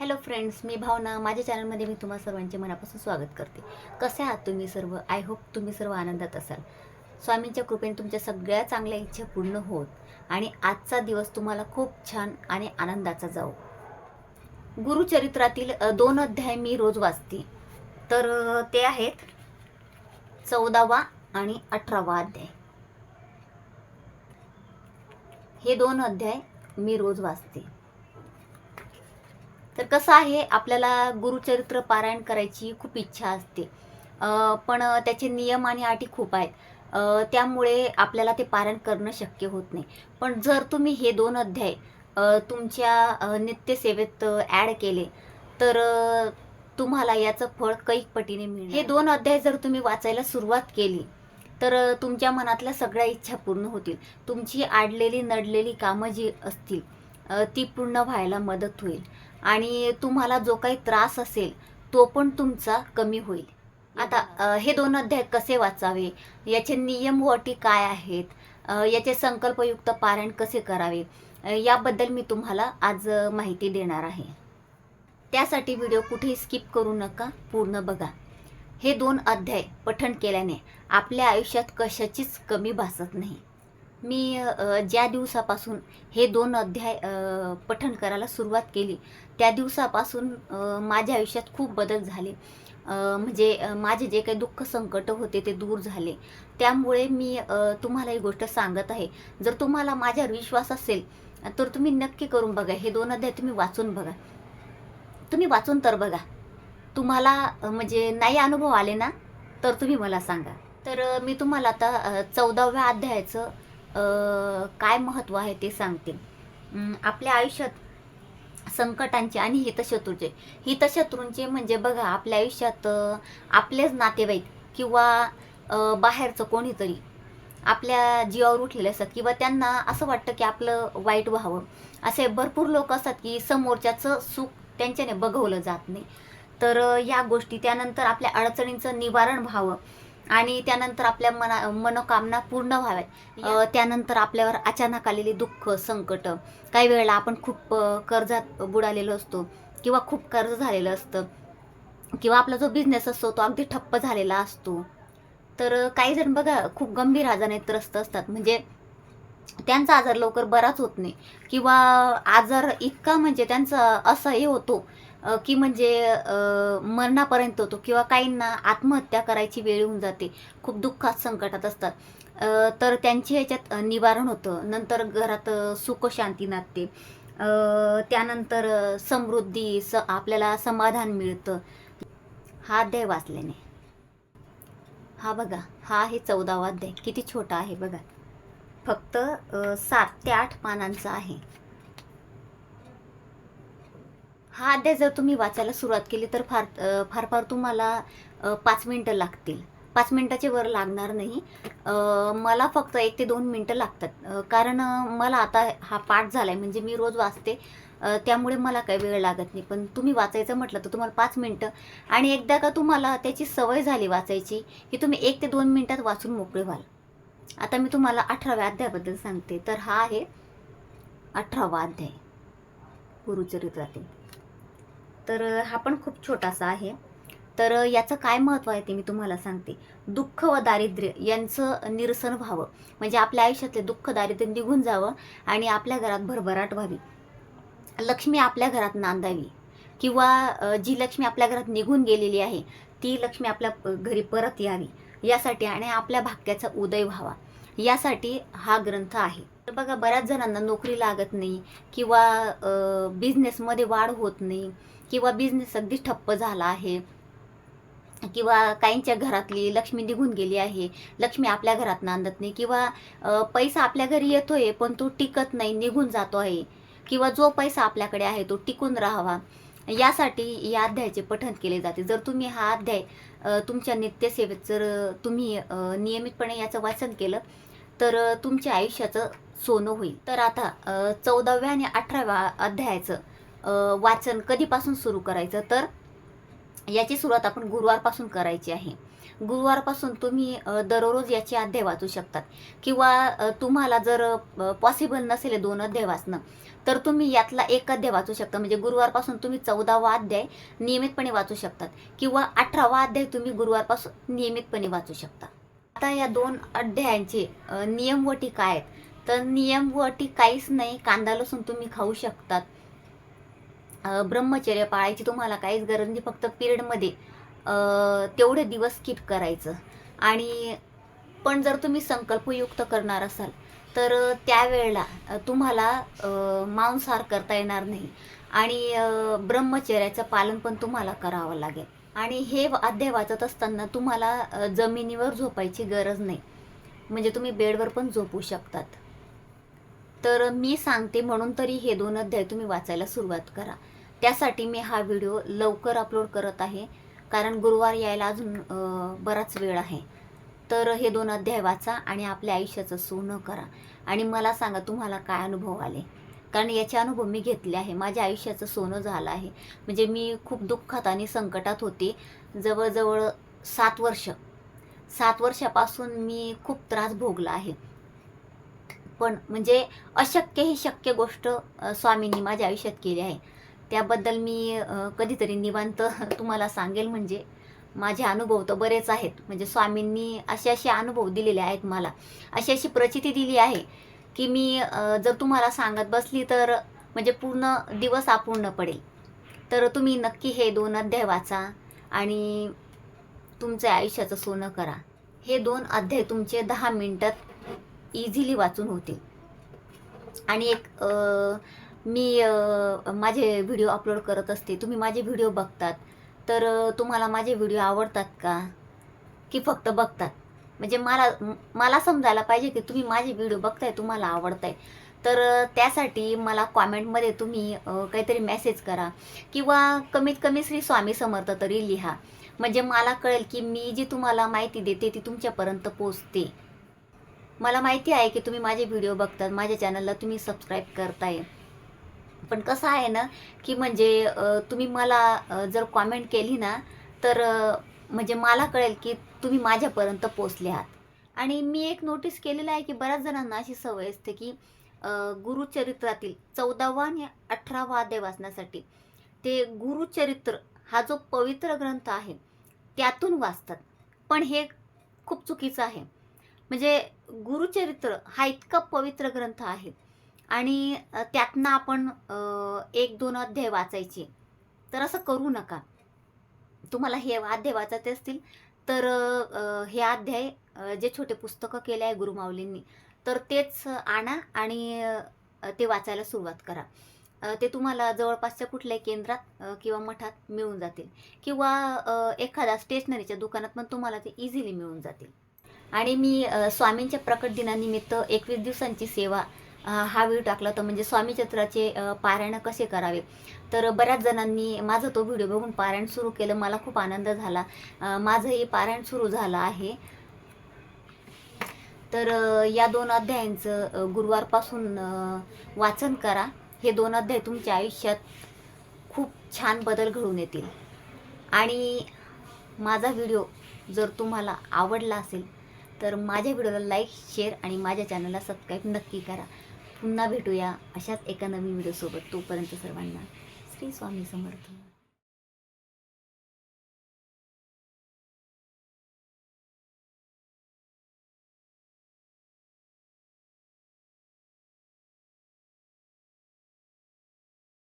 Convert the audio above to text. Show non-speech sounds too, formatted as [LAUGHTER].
Hello friends मी भावना. माझ्या चॅनलमध्ये मी तुम्हा सर्वांचे मनापासून स्वागत करते. कसे आहात तुम्ही सर्व? आय होप तुम्ही सर्व आनंदात असाल. स्वामींच्या कृपेने तुमच्या सगळ्या चांगल्या इच्छा पूर्ण होत आणि आजचा दिवस तुम्हाला खूप छान आणि आनंदाचा जाऊ गुरुचरित्रातील दोन अध्याय मी रोज वाचते. तर ते आहेत चौदावा आणि अठरावा अध्याय. हे दोन अध्याय मी रोज वाचते. तर कसं आहे आपल्याला गुरुचरित्र पारायण करायची खूप इच्छा असते. पण त्याचे नियम आणि अटी खूप आहेत. त्यामुळे आपल्याला ते पारायण करणं शक्य होत नाही. पण जर तुम्ही हे दोन अध्याय तुमच्या नित्यसेवेत ॲड केले तर तुम्हाला याचं फळ कैक पटीने मिळेल हे दोन अध्याय जर तुम्ही वाचायला सुरुवात केली तर तुमच्या मनातल्या सगळ्या इच्छा पूर्ण होतील. तुमची आडलेली नडलेली कामं जी असतील ती पूर्ण व्हायला मदत होईल. आणि तुम्हाला जो काही त्रास असेल तो पण तुमचा कमी होईल. आता हे दोन अध्याय कसे वाचावे? याचे नियम व अटी काय आहेत? याचे संकल्पयुक्त पारायण कसे करावे? याबद्दल मी तुम्हाला आज माहिती देणार आहे. त्यासाठी व्हिडिओ कुठेही स्किप करू नका पूर्ण बघा. हे दोन अध्याय पठण केल्याने आपल्या आयुष्यात कशाचीच कमी भासत नाही. मी ज्या दिवसापासून हे दोन अध्याय पठण करायला सुरुवात केली त्या दिवसापासून माझ्या आयुष्यात खूप बदल झाले. म्हणजे माझे जे काही दुःख संकट होते ते दूर झाले. त्यामुळे मी तुम्हाला ही गोष्ट सांगत आहे. जर तुम्हाला माझ्यावर विश्वास असेल तर तुम्ही नक्की करून बघा. हे दोन अध्याय तुम्ही वाचून बघा. तुम्ही वाचून तर बघा. तुम्हाला म्हणजे नाही अनुभव आले ना तर तुम्ही मला सांगा. तर मी तुम्हाला आता चौदाव्या अध्यायाचं काय महत्त्व आहे ते सांगते. आपल्या आयुष्यात संकटांचे आणि हितशत्रूचे. हितशत्रूंचे म्हणजे बघा आपल्या आयुष्यात आपलेच नातेवाईक किंवा बाहेरचं कोणीतरी आपल्या जीवावर उठलेले असतात किंवा त्यांना असं वाटतं की आपलं वाईट व्हावं. असे भरपूर लोक असतात की समोरच्याचं सुख त्यांच्याने बघवलं जात नाही. तर या गोष्टी त्यानंतर आपल्या अडचणींचं निवारण व्हावं. आणि त्यानंतर आपल्या मना मनोकामना पूर्ण व्हाव्यात. त्यानंतर आपल्यावर अचानक आलेली दुःख संकट काही वेळेला आपण खूप कर्जात बुडालेलो असतो किंवा खूप कर्ज झालेलं असतं किंवा आपला जो बिझनेस असतो तो अगदी ठप्प झालेला असतो. तर काही जण बघा खूप गंभीर आजाराने त्रस्त असतात. म्हणजे त्यांचा आजार लवकर बराच होत नाही. किंवा आजार इतका म्हणजे त्यांचा असं हे होतो की म्हणजे मरणापर्यंत होतो किंवा काहींना आत्महत्या करायची वेळ होऊन जाते. खूप दुःखात संकटात असतात. तर त्यांची ह्याच्यात निवारण होतं. नंतर घरात सुखशांती सुख शांती त्यानंतर समृद्धी स आपल्याला समाधान मिळतं. हा अध्याय वाचल्याने. हा बघा हा आहे चौदावा अध्याय. किती छोटा आहे बघा. फक्त सात ते आठ पानांचा आहे. हा अध्याय जर तुम्ही वाचायला सुरुवात केली तर फार फार फार तुम्हाला पाच मिनटं लागतील. पाच मिनटाचे वर लागणार नाही. मला फक्त एक ते दोन मिनटं लागतात. कारण मला आता हा पाठ झाला आहे म्हणजे मी रोज वाचते. त्यामुळे मला काही वेळ लागत नाही. पण तुम्ही वाचायचं म्हटलं तर तुम्हाला पाच मिनटं. आणि एकदा का तुम्हाला त्याची सवय झाली वाचायची की तुम्ही एक ते दोन मिनटात वाचून मोकळे व्हाल. आता मी तुम्हाला अठराव्या अध्यायाबद्दल सांगते. तर हा आहे अठरावा अध्याय. गुरुचरित्रातील. तर हा पण खूप छोटासा आहे. तर याचं काय महत्त्व आहे ते मी तुम्हाला सांगते. दुःख व दारिद्र्य यांचं निरसन व्हावं. म्हणजे आपल्या आयुष्यातले दुःख दारिद्र्य निघून जावं आणि आपल्या घरात भरभराट व्हावी. लक्ष्मी आपल्या घरात नांदावी. किंवा जी लक्ष्मी आपल्या घरात निघून गेलेली आहे ती लक्ष्मी आपल्या घरी परत यावी. यासाठी आणि आपल्या भाग्याचा उदय व्हावा. यासाठी हा ग्रंथ आहे. तर बघा बऱ्याच जणांना नोकरी लागत नाही किंवा बिझनेसमध्ये वाढ होत नाही किंवा बिझनेस अगदी ठप्प झाला आहे किंवा काहींच्या घरातली लक्ष्मी निघून गेली आहे लक्ष्मी आपल्या घरात नांदत नाही किंवा पैसा आपल्या घरी येतोय पण तो टिकत नाही निघून जातो आहे किंवा जो पैसा आपल्याकडे आहे तो टिकून राहावा. यासाठी या अध्यायाचे पठण केले जाते. जर तुम्ही हा अध्याय तुमच्या नित्यसेवेत जर तुम्ही नियमितपणे याचं वाचन केलं तर तुमच्या आयुष्याचं सोनं होईल. तर आता चौदाव्या आणि अठराव्या अध्यायाचं वाचन कधीपासून सुरू करायचं? तर याची सुरुवात आपण गुरुवारपासून करायची आहे. गुरुवारपासून तुम्ही दररोज याचे अध्याय वाचू शकतात. किंवा तुम्हाला जर पॉसिबल नसेल दोन अध्याय वाचणं तर तुम्ही यातला एक अध्याय वाचू शकता. म्हणजे गुरुवारपासून तुम्ही चौदावा अध्याय नियमितपणे वाचू शकतात. किंवा अठरावा अध्याय तुम्ही गुरुवारपासून नियमितपणे वाचू शकता. आता या दोन अध्यायांचे नियमवटी नियम व काय आहेत. तर नियम व अटी काहीच नाही. कांदा लसूण तुम्ही खाऊ शकतात. ब्रह्मचर्य पाळायची तुम्हाला काहीच गरज नाही. फक्त पिरियडमध्ये तेवढे दिवस स्किप करायचं. आणि पण जर तुम्ही संकल्पयुक्त करणार असाल तर त्यावेळेला तुम्हाला मांसाहार करता येणार नाही. आणि ब्रह्मचर्याचं पालन पण तुम्हाला करावं लागेल. आणि हे अध्याय वाचत असताना तुम्हाला जमिनीवर झोपायची गरज नाही. म्हणजे तुम्ही बेडवर पण झोपू शकतात. तर मी सांगते म्हणून तरी हे दोन अध्याय तुम्ही वाचायला सुरुवात करा. त्यासाठी मी हा व्हिडिओ लवकर अपलोड करत आहे. कारण गुरुवार यायला अजून बराच वेळ आहे. तर हे दोन अध्याय वाचा आणि आपल्या आयुष्याचं सोनं करा. आणि मला सांगा तुम्हाला काय अनुभव आले? कारण याचे अनुभव मी घेतले आहे. माझ्या आयुष्याचं सोनं झालं आहे. म्हणजे मी खूप दुःखात आणि संकटात होते. जवळजवळ सात वर्ष. सात वर्षापासून मी खूप त्रास भोगला आहे. पण म्हणजे अशक्य ही शक्य गोष्ट स्वामींनी माझ्या आयुष्यात केली आहे. त्याबद्दल मी कधीतरी निवांत [LAUGHS] तुम्हाला सांगेल म्हणजे माझे अनुभव तर बरेच आहेत. म्हणजे स्वामींनी असे असे अनुभव दिलेले आहेत मला. अशी अशी प्रचिती दिली आहे की मी जर तुम्हाला सांगत बसली तर म्हणजे पूर्ण दिवस अपूर्ण पडेल. तर तुम्ही नक्की हे दोन अध्याय वाचा आणि तुमच्या आयुष्याचं सोनं करा. हे दोन अध्याय तुमचे दहा मिनटात इझिली वाचून होतील आणि एक मी माझे व्हिडिओ अपलोड करत असते. तुम्ही माझे व्हिडिओ बघतात. तर तुम्हाला माझे व्हिडिओ आवडतात का? की फक्त बघतात? म्हणजे मला मला समजायला पाहिजे की तुम्ही माझे व्हिडिओ बघताय तुम्हाला आवडताय. तर त्यासाठी मला कॉमेंटमध्ये तुम्ही काहीतरी मेसेज करा. किंवा कमीत कमी श्री स्वामी समर्थ तरी लिहा. म्हणजे मला कळेल की मी जी तुम्हाला माहिती देते ती तुमच्यापर्यंत पोचते मला माहिती आहे की तुम्ही माझे व्हिडिओ बघतात माझ्या चॅनलला तुम्ही सबस्क्राईब करताय. पण कसं आहे ना की म्हणजे तुम्ही मला जर कॉमेंट केली ना तर म्हणजे मला कळेल की तुम्ही माझ्यापर्यंत पोचले आहात. आणि मी एक नोटीस केलेलं आहे की बऱ्याच जणांना अशी सवय असते की गुरुचरित्रातील चौदावा आणि अठरावा अध्याय वाचण्यासाठी ते गुरुचरित्र हा जो पवित्र ग्रंथ आहे त्यातून वाचतात. पण हे खूप चुकीचं आहे. म्हणजे गुरुचरित्र हा इतका पवित्र ग्रंथ आहे. आणि त्यातनं आपण एक दोन अध्याय वाचायचे. तर असं करू नका. तुम्हाला हे अध्याय वाचायचे असतील तर हे अध्याय जे छोटे पुस्तकं केले आहे गुरुमाऊलींनी तर तेच आणा आणि ते वाचायला सुरुवात करा. ते तुम्हाला जवळपासच्या कुठल्याही केंद्रात किंवा मठात मिळून जातील. किंवा एखाद्या स्टेशनरीच्या दुकानात पण तुम्हाला ते इझिली मिळून जातील. आणि मी स्वामींच्या प्रकट दिनानिमित्त एकवीस दिवसांची सेवा हा व्हिडिओ टाकला होता. म्हणजे स्वामी चित्राचे पारायण कसे करावे? तर बऱ्याच जणांनी माझा तो व्हिडिओ बघून पारायण सुरू केलं. मला खूप आनंद झाला. माझंही पारायण सुरू झालं आहे. तर या दोन अध्यायांचं गुरुवारपासून वाचन करा. हे दोन अध्याय तुमच्या आयुष्यात खूप छान बदल घडून येतील. आणि माझा व्हिडिओ जर तुम्हाला आवडला असेल तर माझ्या व्हिडिओला लाईक शेअर आणि माझ्या चॅनलला सबस्क्राईब नक्की करा. पुन्हा भेटूया अशाच एका नवीन व्हिडिओसोबत. तोपर्यंत सर्वांना श्री स्वामी समर्थ.